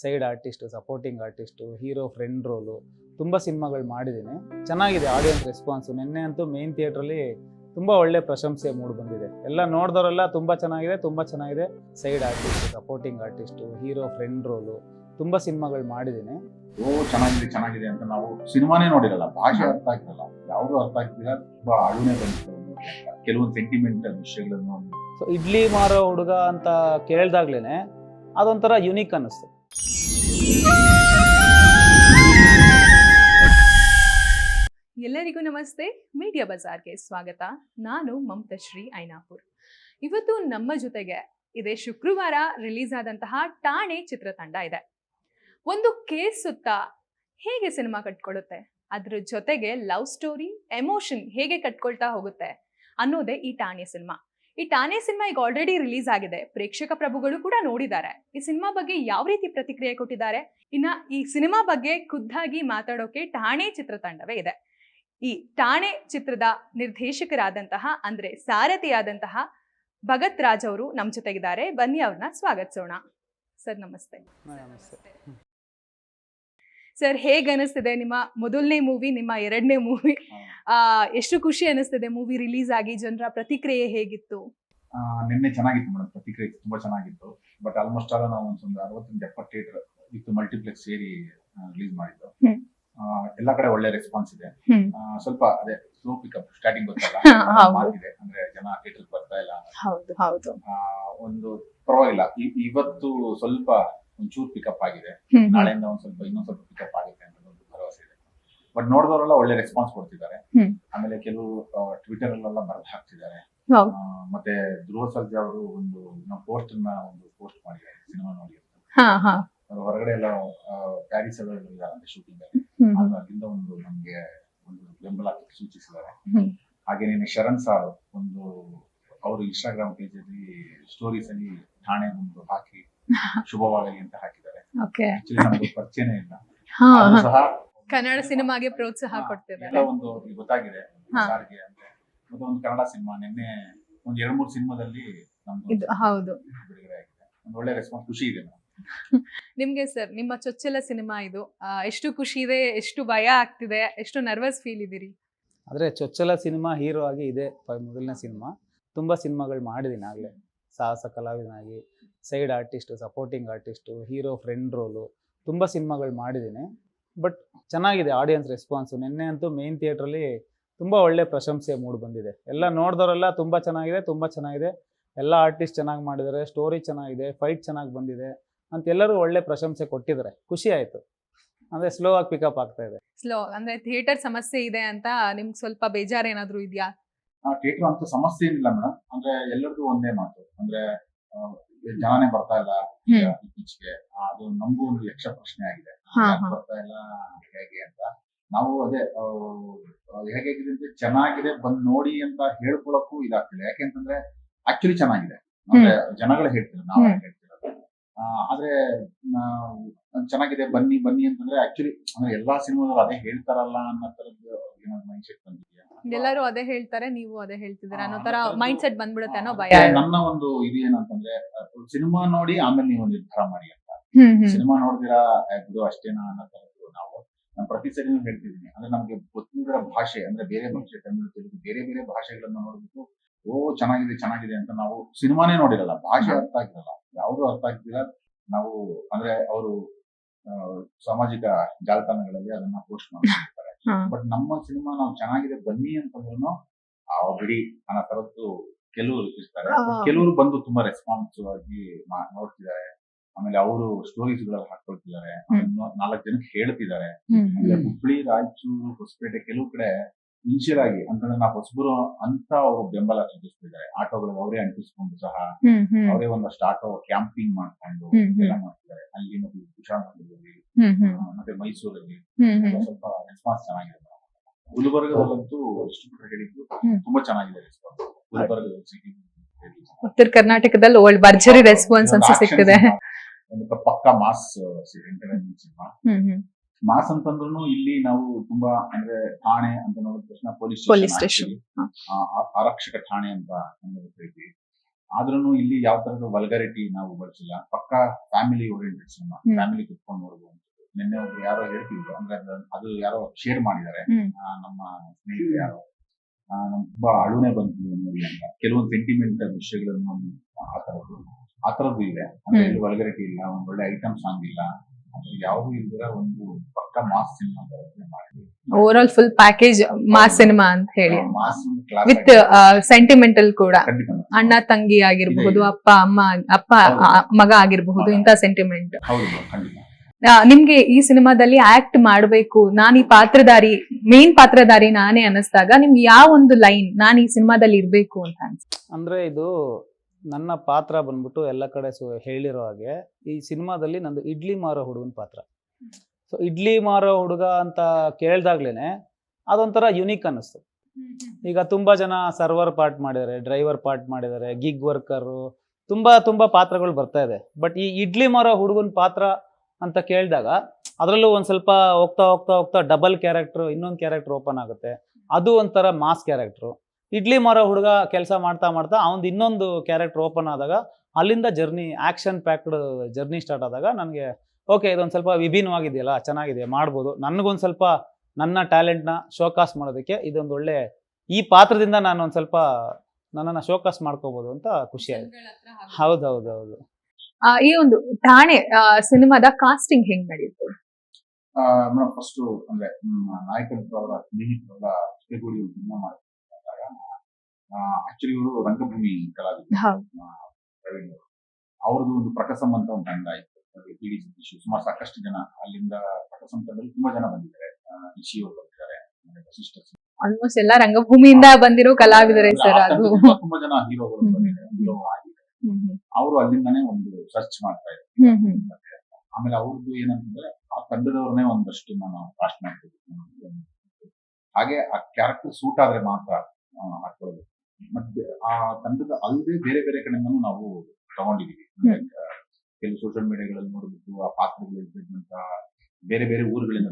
Side artist supporting artist hero friend role ತುಂಬ ಸಿನಿಮಾಗಳು ಮಾಡಿದ್ದೀನಿ. ಚೆನ್ನಾಗಿದೆ ಆಡಿಯನ್ಸ್ ರೆಸ್ಪಾನ್ಸು ನಿನ್ನೆ ಅಂತೂ ಮೇನ್ ಥಿಯೇಟ್ರಲ್ಲಿ ತುಂಬ ಒಳ್ಳೆ ಪ್ರಶಂಸೆ ಮೂಡ್ ಬಂದಿದೆ. ಎಲ್ಲ ನೋಡಿದವರೆಲ್ಲ ತುಂಬ ಚೆನ್ನಾಗಿದೆ ತುಂಬ ಚೆನ್ನಾಗಿದೆ. Side artist supporting artist hero friend role ತುಂಬ ಸಿನಿಮಾಗಳು ಮಾಡಿದ್ದೀನಿ. ಓ ಚೆನ್ನಾಗಿದೆ ಚೆನ್ನಾಗಿದೆ ಅಂತ ನಾವು ಸಿನಿಮಾನೇ ನೋಡಿರಲ್ಲ ಭಾಷೆ ಅರ್ಥ ಆಗಿರಲ್ಲ ಯಾವುದು ಅರ್ಥ ಆಗ್ತಿಲ್ಲ ತುಂಬಾ ಅಳುನೆ ಬಂದಿದೆ ಕೆಲವೊಂದು ಸೆಂಟಿಮೆಂಟಲ್ ವಿಷಯಗಳನ್ನು ಸೊ ಇಡ್ಲಿ ಮಾರೋ ಹುಡುಗ ಅಂತ ಕೇಳ್ದಾಗ್ಲೇ ಅದೊಂಥರ ಯುನೀಕ್ ಅನ್ನಿಸ್ತು. ಎಲ್ಲರಿಗೂ ನಮಸ್ತೆ. ಮೀಡಿಯಾ ಬಜಾರ್ಗೆ ಸ್ವಾಗತ. ನಾನು ಮಮತಶ್ರೀ ಐನಾಪುರ್. ಇವತ್ತು ನಮ್ಮ ಜೊತೆಗೆ ಇದೇ ಶುಕ್ರವಾರ ರಿಲೀಸ್ ಆದಂತಹ ಠಾಣೆ ಚಿತ್ರತಂಡ ಇದೆ. ಒಂದು ಕೇಸ್ ಸುತ್ತ ಹೇಗೆ ಸಿನಿಮಾ ಕಟ್ಕೊಳ್ಳುತ್ತೆ? ಅದ್ರ ಜೊತೆಗೆ ಲವ್ ಸ್ಟೋರಿ, ಎಮೋಷನ್ ಹೇಗೆ ಕಟ್ಕೊಳ್ತಾ ಹೋಗುತ್ತೆ ಅನ್ನೋದೇ ಈ ಠಾಣೆ ಸಿನಿಮಾ. ಈ ಠಾಣೆ ಸಿನಿಮಾ ಈಗ ಆಲ್ರೆಡಿ ರಿಲೀಸ್ ಆಗಿದೆ. ಪ್ರೇಕ್ಷಕ ಪ್ರಭುಗಳು ಕೂಡ ನೋಡಿದ್ದಾರೆ. ಈ ಸಿನಿಮಾ ಬಗ್ಗೆ ಯಾವ ರೀತಿ ಪ್ರತಿಕ್ರಿಯೆ ಕೊಟ್ಟಿದ್ದಾರೆ? ಇನ್ನ ಈ ಸಿನಿಮಾ ಬಗ್ಗೆ ಖುದ್ದಾಗಿ ಮಾತಾಡೋಕೆ ಠಾಣೆ ಚಿತ್ರತಂಡವೇ ಇದೆ. ಈ ಠಾಣೆ ಚಿತ್ರದ ನಿರ್ದೇಶಕರಾದಂತಹ ಅಂದ್ರೆ ಸಾರಥಿಯಾದಂತಹ ಭಗತ್ ರಾಜ್ ಅವರು ನಮ್ಮ ಜೊತೆಗಿದ್ದಾರೆ. ಬನ್ನಿ ಅವ್ರನ್ನ ಸ್ವಾಗತಿಸೋಣ. ಸರ್, ನಮಸ್ತೆ. ನಮಸ್ತೆ. ಸರ್ ಹೇಗೆ ಅನಿಸ್ತಿದೆ ನಿಮ್ಮ ಮೊದಲನೇ ಮೂವಿ ನಿಮ್ಮ ಎರಡನೇ ಮೂವಿ ಎಷ್ಟು ಖುಷಿ ಅನಿಸ್ತಿದೆ ಮೂವಿ ರಿಲೀಸ್ ಆಗಿ ಜನರ ಪ್ರತಿಕ್ರಿಯೆ ಹೇಗಿತ್ತು? ನಿನ್ನೆ ಚೆನ್ನಾಗಿತ್ತು ಮೇಡಮ್ ಪ್ರತಿಕ್ರಿಯೆ ತುಂಬಾ ಚೆನ್ನಾಗಿತ್ತು. ಬಟ್ ಆಲ್ಮೋಸ್ಟ್ ಆಲ್ ನಾವು ಒಂದು ಅರವತ್ತರಿಂದ ಎಪ್ಪತ್ತು ಥಿಯೇಟರ್ ಇತ್ತು ಮಲ್ಟಿಪ್ಲೆಕ್ಸ್ ಸೇರಿ ರಿಲೀಸ್ ಮಾಡಿದ್ದು. ಎಲ್ಲಾ ಕಡೆ ಒಳ್ಳೆ ರೆಸ್ಪಾನ್ಸ್ ಇದೆ. ಸ್ವಲ್ಪ ಅದೇ ಸ್ಲೋ ಪಿಕಪ್ ಸ್ಟಾರ್ಟಿಂಗ್ ಗೊತ್ತಲ್ಲ? ಇದೆ. ಅಂದ್ರೆ ಜನ ಥಿಯೇಟರ್ ಬರ್ತಾ ಇಲ್ಲ. ಒಂದು ಪರವಾಗಿಲ್ಲ. ಇವತ್ತು ಸ್ವಲ್ಪ ಒಂಚೂರು ಪಿಕಪ್ ಆಗಿದೆ. ನಾಳೆಯಿಂದ ಒಂದ್ ಸ್ವಲ್ಪ ಇನ್ನೊಂದ್ ಸ್ವಲ್ಪ ಪಿಕಪ್ ಆಗುತ್ತೆ ಅಂತ ಒಂದು ಭರವಸೆ ಇದೆ. ಬಟ್ ನೋಡಿದವರೆಲ್ಲ ಒಳ್ಳೆ ರೆಸ್ಪಾನ್ಸ್ ಕೊಡ್ತಿದ್ದಾರೆ. ಆಮೇಲೆ ಕೆಲವು ಟ್ವಿಟರ್ ಅಲ್ಲೆಲ್ಲ ಬರೆದು ಹಾಕ್ತಿದ್ದಾರೆ. ಮತ್ತೆ ಧ್ರುವ ಸರ್ಜಾ ಅವರು ಒಂದು ಪೋಸ್ಟ್ನ ಒಂದು ಪೋಸ್ಟ್ ಮಾಡಿದ್ದಾರೆ ಸಿನಿಮಾ ನೋಡಿ ಹೊರಗಡೆ ಎಲ್ಲ ಪ್ಯಾರಿಸ್ ಎಲ್ಲ ಇದ್ದಾರಂತೆ ಶೂಟಿಂಗ್ ಅಲ್ಲಿ. ಅಲ್ಲಿಂದ ಒಂದು ನಮ್ಗೆ ಒಂದು ಬೆಂಬಲ ಸೂಚಿಸಿದ್ದಾರೆ. ಹಾಗೆ ನಿನ್ನೆ ಶರಣ್ ಸಾರ್ ಒಂದು ಅವರು ಇನ್ಸ್ಟಾಗ್ರಾಮ್ ಪೇಜ್ ಅಲ್ಲಿ ಸ್ಟೋರೀಸ್ ಅಲ್ಲಿ ಠಾಣೆ ಒಂದು ಹಾಕಿ ಶುಭವಾಗಲಿ ಅಂತ ಹಾಕಿದ್ದಾರೆ. ಓಕೆ ನಮ್ಗೆ ಪರಿಚಯನೇ ಇಲ್ಲ. ಹಾ. ಸಹ ಕನ್ನಡ ಸಿನಿಮಾಗೆ ಪ್ರೋತ್ಸಾಹ ಕೊಡ್ತೇವೆ ಕೊಡ್ತಿದ್ದಾರೆ. ಒಂದು ಅವ್ರಿಗೆ ಗೊತ್ತಾಗಿದೆ. ಹಾ. ಸಾರಿಗೆ ಅಂದ್ರೆ ಮತ್ತೆ ಒಂದು ಕನ್ನಡ ಸಿನಿಮಾ ನಿನ್ನೆ ಒಂದ್ ಎರಡ್ ಮೂರು ಸಿನಿಮಾದಲ್ಲಿ ನಮ್ದು ಇದು ಹೌದು. ಬಿಡುಗಡೆ ಆಗಿದೆ. ಒಂದು ಒಳ್ಳೆ ರೆಸ್ಪಾನ್ಸ್ ಖುಷಿ ಇದೆ ನಮ್ಗೆ. ನಿಮ್ಗೆ ಸರ್ ನಿಮ್ಮ ಚೊಚ್ಚಲ ಸಿನಿಮಾ ಇದು. ಆ, ಎಷ್ಟು ಖುಷಿ ಇದೆ ಎಷ್ಟು ಭಯ ಆಗ್ತಿದೆ ಎಷ್ಟು ನರ್ವಸ್ ಫೀಲ್ ಇದೀರಿ? ಆದ್ರೆ ಚೊಚ್ಚಲ ಸಿನಿಮಾ ಹೀರೋ ಆಗಿ ಇದೆ ಪ- ಮೊದಲನೇ ಸಿನಿಮಾ. ತುಂಬಾ ಸಿನಿಮಾಗಳು ಮಾಡಿದ್ದೀನಿ ಆಗಲೇ. ಸಾಹಸ ಕಲಾವಿದನಾಗಿ, side artist, supporting artist, hero friend role, ತುಂಬ ಸಿನಿಮಾಗಳು ಮಾಡಿದ್ದೀನಿ. ಬಟ್ ಚೆನ್ನಾಗಿದೆ ಆಡಿಯನ್ಸ್ ರೆಸ್ಪಾನ್ಸು. ನಿನ್ನೆ ಅಂತೂ ಮೇನ್ ಥಿಯೇಟ್ರಲ್ಲಿ ತುಂಬ ಒಳ್ಳೆ ಪ್ರಶಂಸೆ ಮೂಡ್ ಬಂದಿದೆ. ಎಲ್ಲ ನೋಡಿದವರೆಲ್ಲ ತುಂಬ ಚೆನ್ನಾಗಿದೆ ತುಂಬ ಚೆನ್ನಾಗಿದೆ. ಎಲ್ಲ ಆರ್ಟಿಸ್ಟ್ ಚೆನ್ನಾಗಿ ಮಾಡಿದ್ದಾರೆ ಸ್ಟೋರಿ ಚೆನ್ನಾಗಿದೆ ಫೈಟ್ ಚೆನ್ನಾಗಿ ಬಂದಿದೆ ಅಂತ ಎಲ್ಲರೂ ಒಳ್ಳೆ ಪ್ರಶಂಸೆ ಕೊಟ್ಟಿದ್ದಾರೆ. ಖುಷಿ ಆಯಿತು. ಅಂದರೆ ಸ್ಲೋ ಆಗಿ ಪಿಕಪ್ ಆಗ್ತಾ ಇದೆ. ಸ್ಲೋ ಅಂದ್ರೆ ಥಿಯೇಟರ್ ಸಮಸ್ಯೆ ಇದೆ ಅಂತ ನಿಮ್ಗೆ ಸ್ವಲ್ಪ ಬೇಜಾರು ಏನಾದರೂ ಇದೆಯಾ? ಥಿಯೇಟರ್ ಅಂತ ಸಮಸ್ಯೆ ಏನಿಲ್ಲ ಮೇಡಮ್. ಅಂದ್ರೆ ಎಲ್ಲರದು ಒಂದೇ ಮಾತು. ಅಂದ್ರೆ ಜನನೇ ಬರ್ತಾ ಇಲ್ಲ ಇತ್ತೀಚೆಗೆ. ಅದು ನಮಗೂ ಒಂದು ಯಕ್ಷ ಪ್ರಶ್ನೆ ಆಗಿದೆ. ಬರ್ತಾ ಇಲ್ಲ ಹೇಗೆ ಅಂತ. ನಾವು ಅದೇ ಹೇಗೆ ಚೆನ್ನಾಗಿದೆ ಬಂದ್ ನೋಡಿ ಅಂತ ಹೇಳ್ಕೊಳಕ್ಕೂ ಇದಾಗ್ತಿಲ್ಲ. ಯಾಕೆಂತಂದ್ರೆ ಆಕ್ಚುಲಿ ಚೆನ್ನಾಗಿದೆ. ಅಂದ್ರೆ ಜನಗಳು ಹೇಳ್ತಾರೆ ನಾವು. ಹೇಳ್ತಿರೋದು. ಆದ್ರೆ ಚೆನ್ನಾಗಿದೆ ಬನ್ನಿ ಬನ್ನಿ ಅಂತಂದ್ರೆ ಆಕ್ಚುಲಿ ಅಂದ್ರೆ ಎಲ್ಲಾ ಸಿನಿಮಾದವರು ಅದೇ ಹೇಳ್ತಾರಲ್ಲ ಅನ್ನೋ ತರದ್ದು ಮೈಂಡ್ ಸೆಟ್ ಬಂದಿದ್ಯಾ? ಎಲ್ಲರೂ ಅದೇ ಹೇಳ್ತಾರೆ ನೀವು ಅದೇ ಹೇಳ್ತಿದ್ದೀರಾ ಅನ್ನೋ ತರ ಮೈಂಡ್ ಸೆಟ್ ಬಂದ್ಬಿಡುತ್ತೆ ಅನ್ನೋ ಭಯ. ನನ್ನ ಒಂದು ಇದು ಏನಂತಂದ್ರೆ ಸಿನಿಮಾ ನೋಡಿ ಆಮೇಲೆ ನೀವು ನಿರ್ಧಾರ ಮಾಡಿ ಅಂತ. ಸಿನಿಮಾ ನೋಡಿದಿರಾ ಇದು ಅಷ್ಟೇನಾ ಅನ್ನೋ ತರದ್ದು ನಾವು. ನಾನು ಪ್ರತಿ ಸರಿನೂ ಹೇಳ್ತಿದ್ದೀನಿ. ಅಂದ್ರೆ ನಮ್ಗೆ ಗೊತ್ತಿರೋ ಭಾಷೆ ಅಂದ್ರೆ ಬೇರೆ ಭಾಷೆ ತಮಿಳು ತೆಲುಗು ಬೇರೆ ಬೇರೆ ಭಾಷೆಗಳನ್ನ ನೋಡ್ಬಿಟ್ಟು ಓ ಚೆನ್ನಾಗಿದೆ ಚೆನ್ನಾಗಿದೆ ಅಂತ ನಾವು ಸಿನಿಮಾನೇ ನೋಡಿರಲ್ಲ. ಭಾಷೆ ಅರ್ಥ ಆಗಿರಲ್ಲ. ಯಾವುದು ಅರ್ಥ ಆಗ್ತಿಲ್ಲ ನಾವು ಅಂದ್ರೆ ಅವರು ಸಾಮಾಜಿಕ ಜಾಲತಾಣಗಳಲ್ಲಿ ಅದನ್ನ ಪೋಸ್ಟ್ ಹಾ. ಬಟ್ ನಮ್ಮ ಸಿನಿಮಾ ನಾವು ಚೆನ್ನಾಗಿದೆ ಬನ್ನಿ ಅಂತಂದ್ರು ಆ ಬಿಡಿ ಅನ್ನೋ ತರದ್ದು ಕೆಲವರು ಇರ್ತಾರೆ. ಕೆಲವರು ಬಂದು ತುಂಬಾ ರೆಸ್ಪಾನ್ಸ್ ಆಗಿ ನೋಡ್ತಿದ್ದಾರೆ. ಆಮೇಲೆ ಅವರು ಸ್ಟೋರೀಸ್ಗಳಲ್ಲಿ ಹಾಕೊಳ್ತಿದ್ದಾರೆ. ನಾಲ್ಕು ಜನಕ್ಕೆ ಹೇಳ್ತಿದ್ದಾರೆ. ಆಮೇಲೆ. ಹುಬ್ಳಿ ರಾಯಚೂರು ಹೊಸಪೇಟೆ ಕೆಲವು ಕಡೆ ಇನ್ಶಿಯಲ್ ಆಗಿ ಅಂತಂದ್ರೆ ನಾವು ಹೊಸಬರು ಅಂತ ಅವರು ಬೆಂಬಲ ಸೂಚಿಸ್ತಿದ್ದಾರೆ ಆಟೋಗಳಿಗೆ ಅವರೇ ಅಂಟಿಸ್ಕೊಂಡು ಸಹ ಅವರೇ ಒಂದಷ್ಟು ಆಟೋ ಕ್ಯಾಂಪಿಂಗ್ ಮಾಡ್ಕೊಂಡು. ಎಲ್ಲ ಮಾಡ್ತಿದ್ದಾರೆ. ಅಲ್ಲಿ ಮತ್ತು ಮತ್ತೆ ಮೈಸೂರಲ್ಲಿ. ಸ್ವಲ್ಪ ರೆಸ್ಪಾನ್ಸ್ ಚೆನ್ನಾಗಿದೆ. ಗುಲ್ಬರ್ಗದಲ್ಲಂತೂ ಡಿಸ್ಟ್ರಿಬ್ಯೂಟರ್ ಹೇಳಿದ್ರು ತುಂಬಾ ಚೆನ್ನಾಗಿದೆ ರೆಸ್ಪಾನ್ಸ್ ಗುಲ್ಬರ್ಗ ಸಿಟಿ ಉತ್ತರ ಕರ್ನಾಟಕದಲ್ಲಿ ಒಳ್ಳೆ ಭರ್ಜರಿ ರೆಸ್ಪಾನ್ಸ್ ಅಂತ ಸಿಗ್ತಿದೆ. ಪಕ್ಕ ಮಾಸ್ ಎಂಟರ್ಟೈನ್ಮೆಂಟ್ ಸಿನಿಮಾ. ಮಾಸ್ ಅಂತಂದ್ರು ಇಲ್ಲಿ ನಾವು ತುಂಬಾ ಅಂದ್ರೆ ಠಾಣೆ ಅಂತ ನೋಡಿದ ತಕ್ಷಣ ಪೊಲೀಸ್ ಸ್ಟೇಷನ್. ಆರಕ್ಷಕ ಠಾಣೆ ಅಂತ ಕರಿತೀವಿ. ಆದ್ರೂ ಇಲ್ಲಿ ಯಾವ ತರದ ವಲ್ಗಾರಿಟಿ ನಾವು ಬಳಸಿಲ್ಲ. ಪಕ್ಕಾ ಫ್ಯಾಮಿಲಿ ಓರಿಯೆಂಟೆಡ್ ಸಿನಿಮಾ ಫ್ಯಾಮಿಲಿ ಕುತ್ಕೊಂಡು ನೋಡ್ಬೋದು ನಿನ್ನೆ ಒಬ್ರು ಯಾರೋ ಹೇಳ್ತಿದ್ರು. ಅಂದ್ರೆ ಅದು- ಯಾರೋ ಶೇರ್ ಮಾಡಿದ್ದಾರೆ. ನಮ್ಮ ಸ್ನೇಹಿತರು ಯಾರೋ. ನಮ್ ತುಂಬಾ ಅಳುನೆ ಬಂತು ನೋಡಿ ಅಂತ ಕೆಲವೊಂದು ಸೆಂಟಿಮೆಂಟ್ ವಿಷಯಗಳನ್ನು ಆ ತರದ್ದು ಆ ತರದ್ದು ಇದೆ. ಅಂದ್ರೆ ಒಳಗರಟಿ ಇಲ್ಲಿ ಇಲ್ಲ ಒಂದ್ ಒಳ್ಳೆ ಐಟಮ್ ಸಾಂಗ್ ಇಲ್ಲ. ಯಾವ್ದು ಇಲ್ದಿರ ಒಂದು ಪಕ್ಕ ಮಾಸ್ ಸಿನಿಮಾ ಮಾಡಿದ್ವಿ over all full package mass cinema ಅಂತ ಹೇಳಿ. ವಿತ್ ಸೆಂಟಿಮೆಂಟಲ್ ಕೂಡ. ಅಣ್ಣ ತಂಗಿ ಆಗಿರಬಹುದು ಅಪ್ಪ ಅಮ್ಮ ಅಪ್ಪ ಮಗ ಆಗಿರಬಹುದು ಇಂತ ಸೆಂಟಿಮೆಂಟ್ ಹೌದು ಖಂಡಿತ. ನಿಮ್ಗೆ ಈ ಸಿನಿಮಾದಲ್ಲಿ ಆಕ್ಟ್ ಮಾಡಬೇಕು. ನಾನು ಈ ಪಾತ್ರಧಾರಿ ಮೇನ್ ಪಾತ್ರಧಾರಿ ನಾನೇ ಅನಿಸ್ದಾಗ ನಿಮ್ಗೆ ಯಾವ ಒಂದು ಲೈನ್ ನಾನು ಈ ಸಿನಿಮಾದಲ್ಲಿ ಇರ್ಬೇಕು ಅಂತ ಅಂದರೆ ಇದು ನನ್ನ ಪಾತ್ರ ಬಂದ್ಬಿಟ್ಟು ಎಲ್ಲ ಕಡೆ ಹೇಳಿರೋ ಹಾಗೆ ಈ ಸಿನಿಮಾದಲ್ಲಿ ನಂದು ಇಡ್ಲಿ ಮಾರೋ ಹುಡುಗನ ಪಾತ್ರ. ಸೊ ಇಡ್ಲಿ ಮಾರೋ ಹುಡುಗ ಅಂತ ಕೇಳ್ದಾಗ್ಲೇನೆ ಅದೊಂಥರ ಯುನೀಕ್ ಅನ್ನಿಸ್ತು. ಈಗ ತುಂಬ ಜನ ಸರ್ವರ್ ಪಾರ್ಟ್ ಮಾಡಿದ್ದಾರೆ ಡ್ರೈವರ್ ಪಾರ್ಟ್ ಮಾಡಿದ್ದಾರೆ ಗಿಗ್ ವರ್ಕರು ತುಂಬ ತುಂಬ ಪಾತ್ರಗಳು ಬರ್ತಾ ಇದೆ. ಬಟ್ ಈ ಇಡ್ಲಿ ಮಾರೋ ಹುಡುಗನ ಪಾತ್ರ ಅಂತ ಕೇಳಿದಾಗ ಅದರಲ್ಲೂ ಒಂದು ಸ್ವಲ್ಪ ಹೋಗ್ತಾ ಹೋಗ್ತಾ ಹೋಗ್ತಾ ಡಬಲ್ ಕ್ಯಾರೆಕ್ಟ್ರು ಇನ್ನೊಂದು ಕ್ಯಾರೆಕ್ಟ್ರ್ ಓಪನ್ ಆಗುತ್ತೆ. ಅದು ಒಂಥರ ಮಾಸ್ ಕ್ಯಾರೆಕ್ಟ್ರು ಇಡ್ಲಿ ಮಾರೋ ಹುಡುಗ ಕೆಲಸ ಮಾಡ್ತಾ ಮಾಡ್ತಾ ಅವನದು ಇನ್ನೊಂದು ಕ್ಯಾರೆಕ್ಟ್ರ್ ಓಪನ್ ಆದಾಗ ಅಲ್ಲಿಂದ journey action packed journey start ಆದಾಗ ನನಗೆ ಓಕೆ ಇದೊಂದು ಸ್ವಲ್ಪ ವಿಭಿನ್ನವಾಗಿದೆಯಲ್ಲ ಚೆನ್ನಾಗಿದೆ ಮಾಡ್ಬೋದು. ನನಗೊಂದು ಸ್ವಲ್ಪ ನನ್ನ ಟ್ಯಾಲೆಂಟ್ನ ಶೋಕಾಸ್ ಮಾಡೋದಕ್ಕೆ ಇದೊಂದು ಒಳ್ಳೆ ಈ ಪಾತ್ರದಿಂದ ನಾನು ಒಂದು ಸ್ವಲ್ಪ ನನ್ನನ್ನು ಶೋಕಾಸ್ ಮಾಡ್ಕೋಬೋದು ಅಂತ ಖುಷಿಯಾಗಿದೆ ಹೌದು ಹೌದು. ಈ ಒಂದು ಠಾಣೆ ಸಿನಿಮಾದ ಕಾಸ್ಟಿಂಗ್ ಹೆಂಗ್ ನಡೆಯುತ್ತೆ ಮೇಡಮ್ ಫಸ್ಟ್ ಅಂದ್ರೆ ನಾಯಕನ ನಾಯಕರು ಅವರ ಸ್ನೇಹಿತರೆಲ್ಲ ಜೊತೆಗೂಡಿ ಸಿನಿಮಾ ಮಾಡಿದಾಗ ಆಕ್ಚುಲಿ ಇವರು ರಂಗಭೂಮಿ ಕಲಾವಿದರು. ಪ್ರವೀಣ್. ಅವ್ರದ್ದು ಒಂದು ಪ್ರಕಸಂ ಅಂತ ಒಂದು ತಂಡ ಇತ್ತು. ಪಿ ಡಿ ಸತೀಶ್ ಸುಮಾರು ಸಾಕಷ್ಟು ಜನ ಅಲ್ಲಿಂದ ಪ್ರಕಸಂ ತಂಡದಲ್ಲಿ ತುಂಬಾ ಜನ ಬಂದಿದ್ದಾರೆ. ಇಶಿ ಅವರು ಬಂದಿದ್ದಾರೆ. ವಸಿಷ್ಠ ಆಲ್ಮೋಸ್ಟ್ ಎಲ್ಲ ರಂಗಭೂಮಿಯಿಂದ ಬಂದಿರೋ ಕಲಾವಿದರೇ ಸರ್ ಅದು. ತುಂಬಾ ಜನ ಹೀರೋಗಳು ಬಂದಿದ್ದಾರೆ. Hero hmm. ಅವರು ಅಲ್ಲಿಂದಾನೇ ಒಂದು ಸರ್ಚ್ ಮಾಡ್ತಾ ಇದ್ರು. ಆಮೇಲೆ ಅವ್ರದ್ದು ಏನಂತಂದ್ರೆ ಆ ತಂಡದವ್ರನ್ನೇ ಒಂದಷ್ಟು ನಾನು ಕಾಸ್ಟ್ ಮಾಡ್ತಿದ್ದೆ ಹಾಗೆ ಆ ಕ್ಯಾರೆಕ್ಟರ್ ಸೂಟ್ ಆದ್ರೆ ಮಾತ್ರ ಹಾಕೊಳ್ಳೋದು. ಮತ್ತೆ ಆ ತಂಡದ ಅಲ್ಲದೆ ಬೇರೆ ಬೇರೆ ಕಡೆಯಿಂದನೂ ನಾವು ತಗೊಂಡಿದೀವಿ. ಕೆಲವು ಸೋಷಿಯಲ್ ಮೀಡಿಯಾಗಳಲ್ಲಿ ನೋಡ್ಬಿಟ್ಟು ಆ ಪಾತ್ರಗಳು ಇದ್ದಂತ ಬೇರೆ ಬೇರೆ ಊರುಗಳಿಂದ.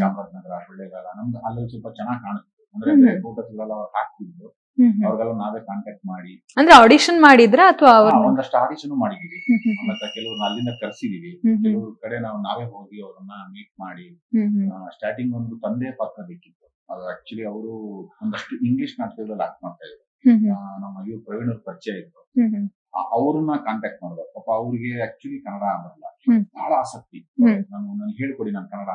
ಚಾಮರಾಜನಗರ ಕೊಳ್ಳೇಗಾಲ ನಮ್ದು ಅಲ್ಲಲ್ಲಿ ಸ್ವಲ್ಪ ಚೆನ್ನಾಗಿ ಕಾಣಿಸ್ತು. ಅಂದ್ರೆ ಫೋಟೋಸ್ ಹಾಕ್ತಿದ್ರು. ಅವ್ರಿಗೆಲ್ಲ ನಾವೇ ಕಾಂಟ್ಯಾಕ್ಟ್ ಮಾಡಿ. ಅಂದ್ರೆ ಆಡಿಷನ್ ಮಾಡಿದ್ರ ಅಥವಾ ಒಂದಷ್ಟು ಆಡಿಷನ್ ಮಾಡಿದೀವಿ. ಮತ್ತೆ ಕೆಲವ್ರನ್ನ ಅಲ್ಲಿಂದ ಕರ್ಸಿದೀವಿ. ಕೆಲವ್ರ ಕಡೆ ನಾವು ನಾವೇ ಹೋಗಿ ಅವ್ರನ್ನ ಮೀಟ್ ಮಾಡಿ. ಸ್ಟಾರ್ಟಿಂಗ್ ಒಂದು ತಂದೆ ಪಾತ್ರ ಬೇಕಿತ್ತು. ಅದು ಆಕ್ಚುಲಿ ಅವರು ಒಂದಷ್ಟು ಇಂಗ್ಲಿಷ್ ನಾಟಕದಲ್ಲಿ ಆಕ್ಟ್ ಮಾಡ್ತಾ ಇದ್ರು. ನಮ್ಮ ಅಯ್ಯ ಪ್ರವೀಣ್ ಅವ್ರ ಪರಿಚಯ ಇತ್ತು ಆ- ಅವ್ರನ್ನ ಕಾಂಟ್ಯಾಕ್ಟ್ ಮಾಡಿದ್ರು ಪಾಪ ಅವ್ರಿಗೆ ಆಕ್ಚುಲಿ ಕನ್ನಡ ಬರಲ್ಲ. ಬಹಳ ಆಸಕ್ತಿ. ನಾನು ನನ್ಗೆ ಹೇಳ್ಕೊಡಿ ನಾನು ಕನ್ನಡ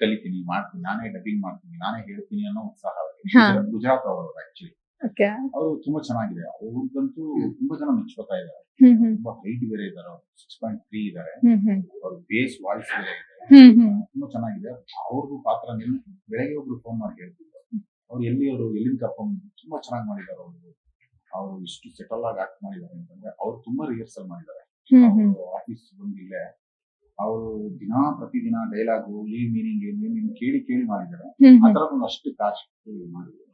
ಕಲಿತೀನಿ ಮಾಡ್ತೀನಿ ನಾನೇ ಡಬ್ಬಿಂಗ್ ಮಾಡ್ತೀನಿ ನಾನೇ ಹೇಳ್ತೀನಿ ಅನ್ನೋ ಉತ್ಸಾಹ. ಗುಜರಾತ್- ಅವರು ಆಕ್ಚುಲಿ ಅವರು ತುಂಬಾ ಚೆನ್ನಾಗಿದೆ. ಅವ್ರಿಗಂತೂ ತುಂಬಾ ಜನ ಮೆಚ್ಕೋತಾ ಇದ್ದಾರೆ. ತುಂಬಾ ಹೈಟ್ ಬೇರೆ ಇದ್ದಾರೆ. ಸಿಕ್ಸ್ ಪಾಯಿಂಟ್ ತ್ರೀ ಇದಾರೆ ಅವ್ರ ಬೇಸ್ ವಾಯ್ಸ್ ಬೇರೆ ತುಂಬಾ ಚೆನ್ನಾಗಿದೆ. ಅವ್ರದ್ದು ಪಾತ್ರ ಬೆಳಗ್ಗೆ ಒಬ್ರು ಫೋನ್ ಮಾಡಿ ಹೇಳ್ತಿದ್ರು. ಅವ್ರು ಎಲ್ಲಿ ಅವರು ಎಲ್ಲಿಂದ ಕರ್ಕೊಂಡ್ ತುಂಬಾ ಚೆನ್ನಾಗಿ ಮಾಡಿದ್ದಾರೆ ಅವರು. ಅವರು ಇಷ್ಟು ಸೆಟಲ್ ಆಗಿ ಆಕ್ಟ್ ಮಾಡಿದ್ದಾರೆ ಅಂತಂದ್ರೆ ಅವ್ರು ತುಂಬಾ ರಿಹರ್ಸಲ್ ಮಾಡಿದ್ದಾರೆ. ಆಫೀಸ್ ಬಂದಿಲ್ಲ. ಅವರು ದಿನಾ ಪ್ರತಿದಿನ ಡೈಲಾಗು ಈ ಮೀನಿಂಗ್ ಏನು ಕೇಳಿ ಕೇಳಿ ಮಾಡಿದ್ದಾರೆ. ಆ ತರ ಒಂದು ಅಷ್ಟು ಕಾಸ್ಟ್ ಮಾಡಿದ್ದಾರೆ.